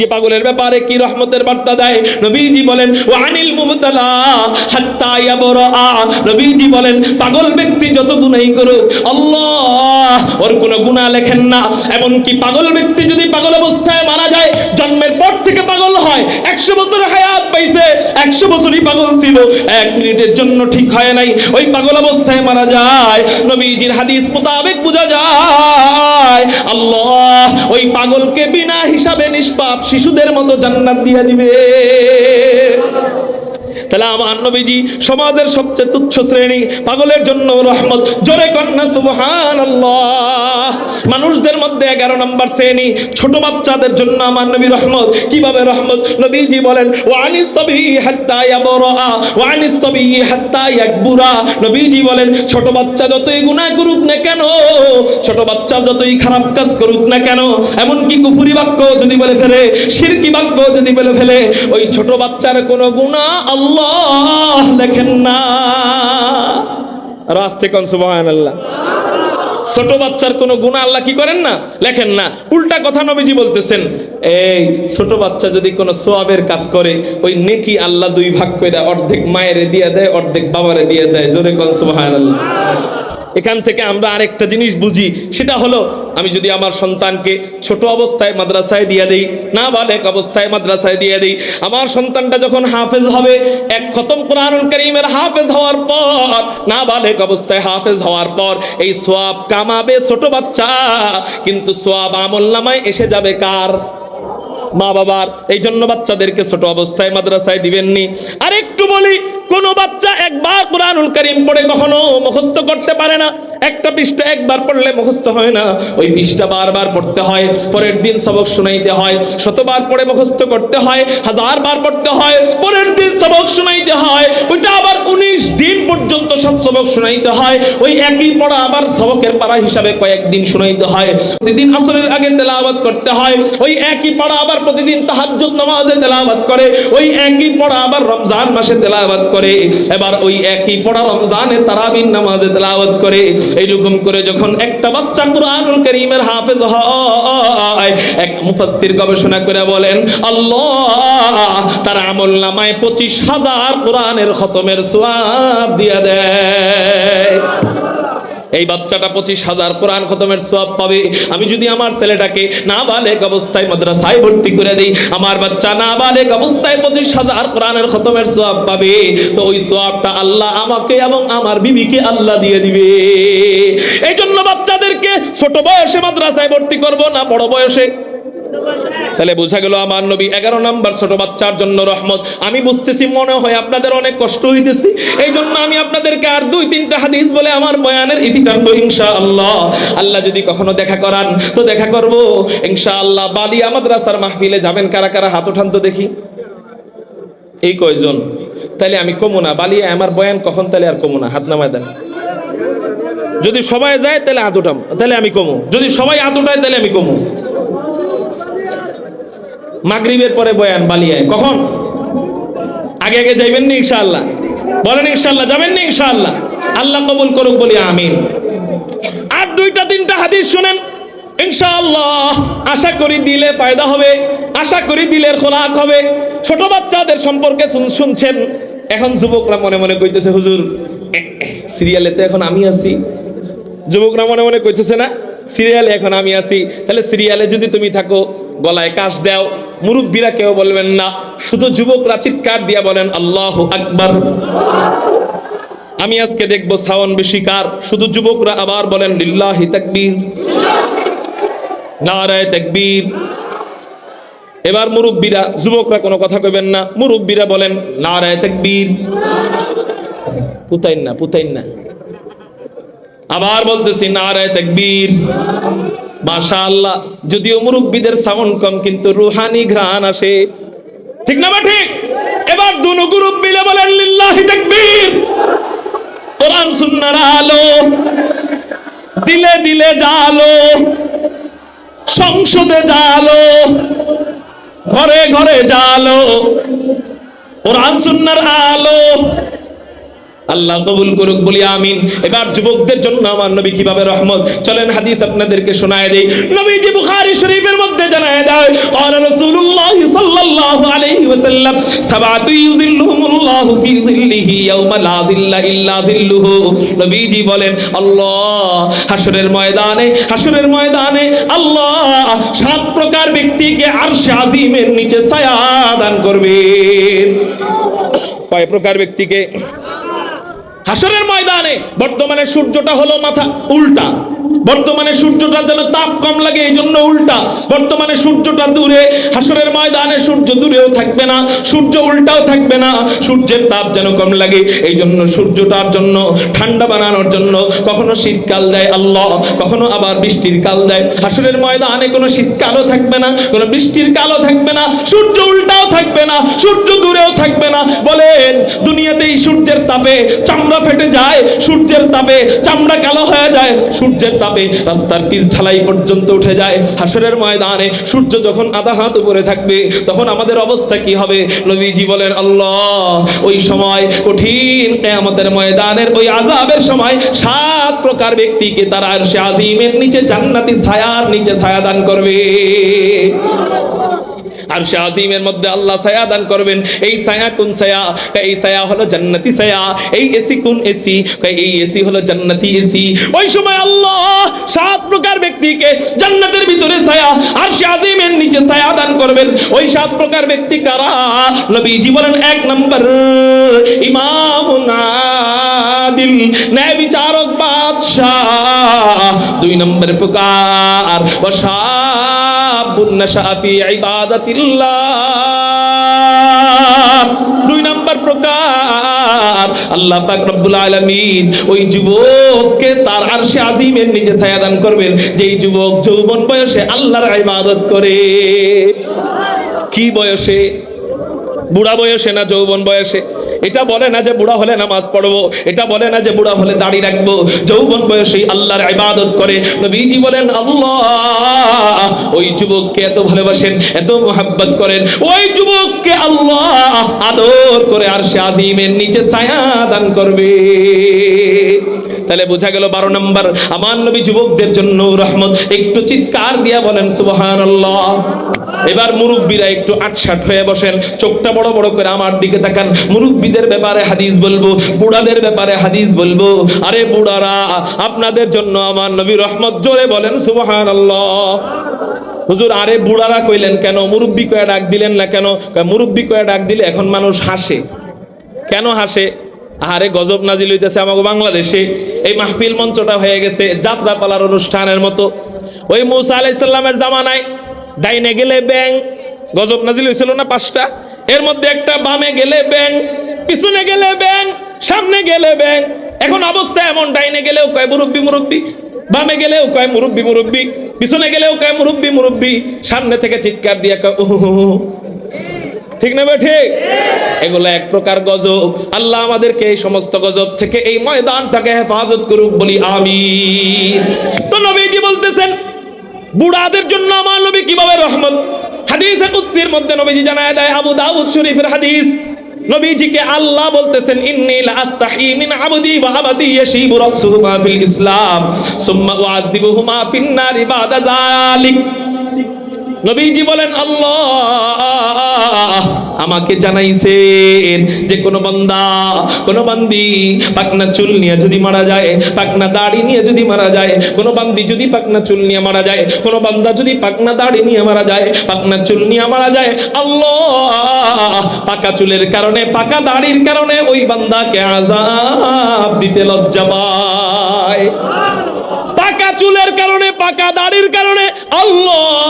যে পাগলের ব্যাপারে কি রহমতের বার্তা দেয়? নবীজি বলেন, ওয়ানিল মুবতালা হাত্তা ইয়াবরা নবীজি বলেন, পাগল ব্যক্তি যত গুনাহই করুক, আল্লাহ ওর কোনো গুনাহ লেখেন না। এমন কি পাগল ব্যক্তি যদি পাগল অবস্থায় মারা যায়, জন্মের পর থেকে পাগল হয়। একশো বছর হায়াত পাইছে, একশো বছরই পাগল ছিল। এক মিনিটের জন্য ঠিক হয় নাই। ওই পাগল অবস্থায় মারা যায়। নবীজির হাদিস মোতাবেক বোঝা যায়, আল্লাহ ওই পাগলকে বিনা হিসাবে নিষ্পাপ শিশুদের মতো জান্নাত দিয়ে দিবে। তাহলে আমার নবীজি সমাজের সবচেয়ে তুচ্ছ শ্রেণি, পাগলের জন্য রহমত, জোরে কন্যা সুবহান মানুষদের মধ্যে এগারো নম্বর শ্রেণি, ছোট বাচ্চাদের জন্য আমার নবী রহমত। কীভাবে রহমত? নবীজি বলেন ওয়ানি সবি হাত্তা ইয়াবরা ওয়ানি সবি হাত্তা ইয়াকবুরা। নবীজি বলেন, ছোট বাচ্চা যতই গুনাহ করুক না কেন, ছোট বাচ্চা যতই খারাপ কাজ করুক না কেন, এমনকি কুফুরি বাক্য যদি বলে ফেলে শিরকি বাক্য যদি বলে ফেলে, ওই ছোট বাচ্চার কোনো গুনাহ আল্লাহ দেখেন না। রাস্তে কন, সুবহানাল্লাহ। ছোট বাচ্চার কোনো গুণা আল্লাহ কি করেন না? লেখেন না। উল্টা কথা নবীজি বলতেছেন, এই ছোট বাচ্চা যদি কোনো সোয়াবের কাজ করে, ওই নেকি আল্লাহ দুই ভাগ করে অর্ধেক মায়েরে দিয়ে দেয়, অর্ধেক বাবারে দিয়ে দেয়। জোরে কন সুবহানাল্লাহ। এখান থেকে আমরা আরেকটা জিনিস বুঝি, সেটা হলো, আমি যদি আমার সন্তানকে ছোট অবস্থায় মাদ্রাসায় দিয়ে দেই না বালেক অবস্থায় মাদ্রাসায় দিয়ে দেই, আমার সন্তানটা যখন হাফেজ হবে, এক খতম কোরআনুল করিমের হাফেজ হওয়ার পর না বালেক অবস্থায় হাফেজ হওয়ার পর, এই সোয়াব কামাবে ছোট বাচ্চা, কিন্তু সোয়াব আমল নামায় এসে যাবে কার? মা বাবার এই জন্য বাচ্চাদেরকে ছোট অবস্থায় মাদ্রাসায় দিবেননি। আর একটু বলি কোন বাচ্চা একবার কোরআনুল করিম পড়ে কখনো মুখস্থ করতে পারে না। একটা পৃষ্ঠা একবার পড়লে মুখস্থ হয় না। ওই পৃষ্ঠা বারবার পড়তে হয়, পরের দিন সবক শোনাইতে হয়, শতবার পড়ে মুখস্থ করতে হয় হাজার বার পড়তে হয়, পরের দিন সবক শোনাইতে হয়, ওইটা আবার উনিশ দিন পর্যন্ত সব সবক শোনাইতে হয়, ওই একই পড়া আবার সবকের পাড়া হিসাবে কয়েকদিন শোনাইতে হয়। প্রতিদিন আসরের আগে তেলাওয়াত করতে হয়, ওই একই পড়া আবার প্রতিদিন তাহাজ্জুদ নামাজে তেলাওয়াত করে, ওই একই পড়া আবার রমজান মাসে তেলাওয়াত করে, এবার ওই একই পড়া রমজানে তারাবিন নামাজে তেলাওয়াত করে, এইরকম করে যখন একটা বাচ্চা কুরআনুল কারীমের হাফেজ হয়, এক মুফাসসির গবেষণা করে বলেন, আল্লাহ তার আমল নামায় পঁচিশ হাজার কোরআনের খতমের সোয়াব দিয়া দেয়। এই বাচ্চাটা পঁচিশ হাজার কোরআন খতমের সব পাবে। আমি যদি আমার ছেলেটাকে না বালেক অবস্থায় মাদ্রাসায় ভর্তি করে দিই, আমার বাচ্চা না বালেক অবস্থায় পঁচিশ হাজার কোরআনের খতমের সব পাবে, তো ওই সবটা আল্লাহ আমাকে এবং আমার বিবিকে আল্লাহ দিয়ে দিবে। এই জন্য বাচ্চাদেরকে ছোট বয়সে মাদ্রাসায় ভর্তি করব না বড় বয়সে? তাহলে বোঝা গেল আমার নবী এগারো নাম্বার ছোট বাচ্চার জন্য রহমত। আমি বুঝতেছি, মনে হয় আপনাদের অনেক কষ্ট হইতেছি। এই জন্য আমি আপনাদেরকে আর দুই, তিনটা হাদিস বলে আমার বয়ানের ইতি টানবো ইনশা আল্লাহ আল্লাহ যদি কখনো দেখা করান, তো দেখা করব। ইনশা আল্লাহ বালিয়া মাদ্রাসার মাহফিলে যাবেন কারা কারা? হাত উঠান তো দেখি। এই কয়জন? তাহলে আমি কমু না। বালিয়া আমার বয়ান কখন? তাহলে আর কমু না। হাত নামায় দেন। যদি সবাই যায়, তাহলে উঠাম। তাহলে আমি কমু। যদি সবাই হাত উঠায়, তাহলে আমি কমু। মাগরিবের পরে বয়ান বালিয়ায়। কখন? আগে আগে যাইবেন না ইনশাআল্লাহ? বলেন ইনশাআল্লাহ, যাবেন না ইনশাআল্লাহ? আল্লাহ কবুল করুক বলি, আমিন। আর দুইটা তিনটা হাদিস শুনেন, ইনশাআল্লাহ, আশা করি দিলে ফায়দা হবে, আশা করি দিলের খোরাক হবে। ছোট বাচ্চাদের সম্পর্কে শুনছেন, এখন যুবকরা মনে মনে কইতেছে, হুজুর সিরিয়ালে তো এখন আমি আছি। যুবকরা মনে মনে কইতেছে না সিরিয়ালে, এখন আমি আছি। তাহলে সিরিয়ালে যদি তুমি থাকো, গলায় কাশ দাও। মুরব্বীরা কেউ বলবেন না। শুধু যুবকরা চিৎকার দিয়া বলেন, আল্লাহ আকবার। আমি আজকে দেখব সাওন বেশি কার শুধু যুবকরা আবার বলেন, লিল্লাহি তাকবীর। নারায় তাকবীর। এবার মুরব্বীরা, যুবকরা কোনো কথা কইবেন না। মুরব্বীরা বলেন, নারায় তাকবীর। পুতাইন না পুতাইন না। আবার বলতেছি, নারায় তাকবীর। মাশাআল্লাহ, যদিও মুরব্বীদের সাউন্ড কম, কিন্তু রুহানি ঘ্রাণ আসে। ঠিক না বা ঠিক? এবার দুনো গ্রুপ মিলে বলেন, লিল্লাহি তাকবীর। কোরআন সুন্নাহর আলো, দিলে দিলে জালো, সংসদে জালো, ঘরে ঘরে জালো। কোরআন সুন্নাহর আলো আল্লাহ কবুল করুক বলি আমিন এবার যুবকদের জন্য আমার নবী কিভাবে রহমত চলেন হাদিস আপনাদেরকে শোনায় দেই নবীজি বুখারী শরীফের মধ্যে জানায় দেয় قال رسول الله صلى الله عليه وسلم سبعة يظلهم الله في ظله يوم لا ظل إلا ظله নবীজি বলেন আল্লাহ হাসরের ময়দানে হাসরের ময়দানে আল্লাহ সাত প্রকার ব্যক্তিকে আরশে আজিমের নিচে ছায়া দান করবেন কয় প্রকার ব্যক্তিকে হাসরের ময়দানে বর্তমানে সূর্যটা হলো মাথা উল্টা। বর্তমানে সূর্যটা যেন তাপ কম লাগে এই জন্য উল্টা। বর্তমানে সূর্যটা দূরে, হাসরের ময়দানে সূর্য দূরেও থাকবে না, সূর্য উল্টাও থাকবে না, সূর্যের তাপ যেন কম লাগে এই জন্য সূর্যটার জন্য, ঠান্ডা বানানোর জন্য কখনো শীতকাল দেয় আল্লাহ, কখনো আবার বৃষ্টির কাল দেয়। হাসরের ময়দানে কোনো শীতকালও থাকবে না, কোনো বৃষ্টির কালও থাকবে না, সূর্য উল্টাও থাকবে না, সূর্য দূরেও থাকবে না। বলেন, দুনিয়াতেই সূর্যের তাপে চামড়া ফেটে যায়, সূর্যের তাপে চামড়া কালো হয়ে যায়, সূর্যের তাপে রাস্তার পিচ ঢালাই পর্যন্ত উঠে যায়। হাসরের ময়দানে সূর্য যখন আধা হাত উপরে থাকবে, তখন আমাদের অবস্থা কি হবে? নবীজি বলেন, আল্লাহ, ওই সময় কঠিন কেয়ামতের ময়দানের ওই আজাবের সময় সাত প্রকার ব্যক্তিকে তারা আর সে আজিমের নিচে জান্নাতি ছায়ার নিচে ছায়া দান করবে। আর সে আজিমের মধ্যে আল্লাহ ছায়া দান করবেন। এই ছায়া কোন ছায়া? এই ছায়া হলো জান্নাতি ছায়া। এই এসি কোন এসি এই এসি হলো জান্নাতি এসি ওই সময় আল্লাহ সাত প্রকার ব্যক্তিকে জান্নাতের ভিতরে ছায়া আর সে আজিমের নিচে ছায়া দান করবেন। ওই সাত প্রকার ব্যক্তি কারা? নবীজি বলেন, এক নম্বর ইমামুন আদিল। ন্যায় বিচারক বাদশাহ। দুই নম্বর প্রকার। ওয়াশাবুন নাশা ফি ইবাদাতিল্লাহ। দুই নম্বর প্রকার। আল্লাহ পাক রব্বুল আলামিন ওই যুবককে তার আরশে আজিমের নিচে ছায়া দান করবেন। যেই যুবক যৌবন বয়সে আল্লাহর ইবাদত করে। কি বয়সে? বুড়া বয়সে না যৌবন বয়সে? এটা বলে না যে বুড়া হলে নামাজ পড়ব, এটা বলে না যে বুড়া হলে দাড়ি রাখব। যৌবন বয়সে আল্লাহর ইবাদত করে নবীজি বলেন, আল্লাহ, ওই যুবককে এত ভালোবাসেন, এত মোহাব্বত করেন, ওই যুবককে আল্লাহ আদর করে আর সে আজিমের নিচে ছায়া দান করবে। তাহলে বোঝা গেল বারো নম্বর। আমার নবী যুবকদের জন্য রহমত। একটু চিৎকার দিয়া বলেন সুবহান এবার মুরব্বীরা একটু আটসাট হয়ে বসেন। চোখটা বড় বড় করে আমার দিকে তাকান। মুরব্বীদের ব্যাপারে হাদিস বলব, বুড়াদের ব্যাপারে হাদিস বলব। আরে বুড়ারা, আপনাদের জন্য আমার নবী রহমত জোরে বলেন সুবহান হুজুর, আরে বুড়ারা কইলেন কেন? মুরব্বী কয়ে ডাক দিলেন না কেন? মুরব্বী কয়ে ডাক দিলে এখন মানুষ হাসে। কেন হাসে? আরে গজব নাজিল হইতেছে আমাকে বাংলাদেশে। এই মাহফিল মঞ্চটা হয়ে গেছে যাত্রা পালার অনুষ্ঠানের মতো। ওই মুসা আলাইসাল্লামের জামানায় ডাইনে গেলে ব্যাং, গজব নাজিল হয়েছিল না পাঁচটা? এর মধ্যে একটা বামে গেলে ব্যাং, পিছনে গেলে ব্যাং, সামনে গেলে ব্যাং। এখন অবস্থা এমন, ডাইনে গেলেও কয় মুরব্বি মুরব্বি, বামে গেলেও কয় মুরব্বি মুরব্বি, পিছনে গেলেও কয় মুরব্বি মুরব্বি, সামনে থেকে চিৎকার দিয়ে কয় ঠিক না বে ঠিক? এগুলো এক প্রকার গজব। আল্লাহ আমাদেরকে এই সমস্ত গজব থেকে এই ময়দানটাকে হেফাজত করুক বলি আমিন। তো নবীজি বলতেছেন, বুড়াদের জন্য আমার নবী কীভাবে রহমত? হাদিসে কুদসির মধ্যে নবীজি জানায় দেয়, আবু দাউদ শরীফের হাদিস। নবীজিকে আল্লাহ বলতেছেন, ইন্নী লা আস্তাহি মিন আবদি ওয়া আবদি ইয়াশিবু রাসুহুমা ফিল ইসলাম, সুম্মা উআযিবুহুমা ফিন নারি বাদা যালিক। নবীজি বলেন, আল্লাহ আমাকে জানাইছেন যে কোন বান্দা, কোন বান্দি পাকনা চুল নিয়ে যদি মারা যায় পাকনা দাড়ি নিয়ে যদি মারা যায়, কোন বান্দি যদি পাকনা চুল নিয়ে মারা যায়, কোন বান্দা যদি পাকনা দাড়ি নিয়ে মারা যায় পাকনা চুল নিয়ে মারা যায়, আল্লাহ! পাকা চুলের কারণে, পাকা দাড়ির কারণে ওই বান্দাকে আজাব দিতে লজ্জা পায়। পাকা চুলের কারণে, পাকা দাড়ির কারণে, আল্লাহ!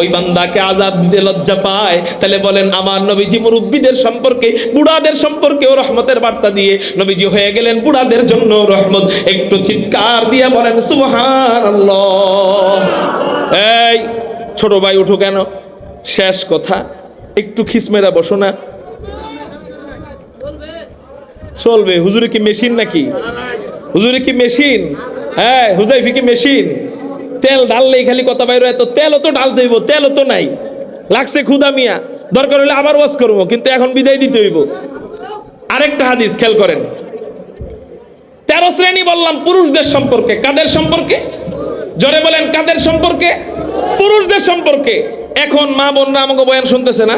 ওই বান্দাকে আজাব দিতে লজ্জা পায়। তাহলে বলেন, আমার নবীজি মুরব্বীদের সম্পর্কে, বুড়াদের সম্পর্কেও রহমতের বার্তা দিয়ে নবীজি হয়ে গেলেন বুড়াদের জন্য রহমত। একটু চিৎকার দিয়ে বলেন, সুবহানাল্লাহ। এই, ছোট ভাই উঠো কেন? শেষ কথা, একটু খিসমেরা বসো না। চলবে। হুজুরে কি মেশিন নাকি? হুজুরে কি মেশিন? হ্যাঁ হুজাইফি কি মেশিন? তেল ঢাললেই খালি কথা বাইরে এত তেলও তো ঢালতে হইব, তেলও তো নাই। লাগছে ক্ষুদা মিয়া। দরকার হলে আবার ওয়াজ করব, কিন্তু এখন বিদায় দিতে হইব। আরেকটা হাদিস, খেয়াল করেন। তেরো শ্রেণি বললাম, পুরুষদের সম্পর্কে। কাদের সম্পর্কে? জোরে বলেন, কাদের সম্পর্কে? পুরুষদের সম্পর্কে। এখন মা বোনরা আমাকে বয়ান শুনতেছে না।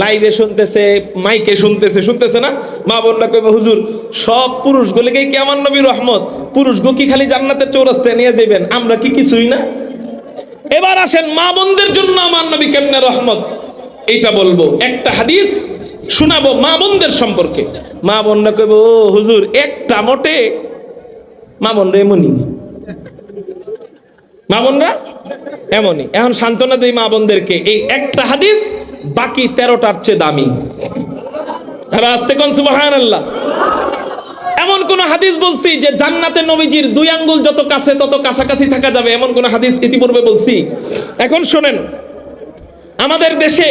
লাইভে শুনতেছে, মাইকে শুনতেছে শুনতেছে না? মা বোনরা কইবে, হুজুর, সব পুরুষ পুরুষগুলিকেই কি আমার নবী রহমত? পুরুষগো কি খালি জান্নাতের চৌরাস্তায় নিয়ে যাবেন আমরা কি কিছুই না? এবার আসেন, মা বোনদের জন্য আমার নবী কেমনে রহমত? এইটা বলব, একটা হাদিস শোনাবো মা বোনদের সম্পর্কে। মা বোনরা কইব, ও হুজুর, একটা মোটে মা বোনরা এমনই মা বোনরা এমনই এখন সান্ত্বনা দেই মা বোনদেরকে, এই একটা হাদিস বাকি তেরোটার চেয়ে দামি। আস্তে কোন সুবাহান আল্লাহ এমন কোন হাদিস বলছি যে জান্নাতে নবীজির দুই আঙ্গুল যত কাছে, তত কাছাকাছি থাকা যাবে, এমন কোন হাদিস ইতিপূর্বে বলছি। এখন শোনেন, আমাদের দেশে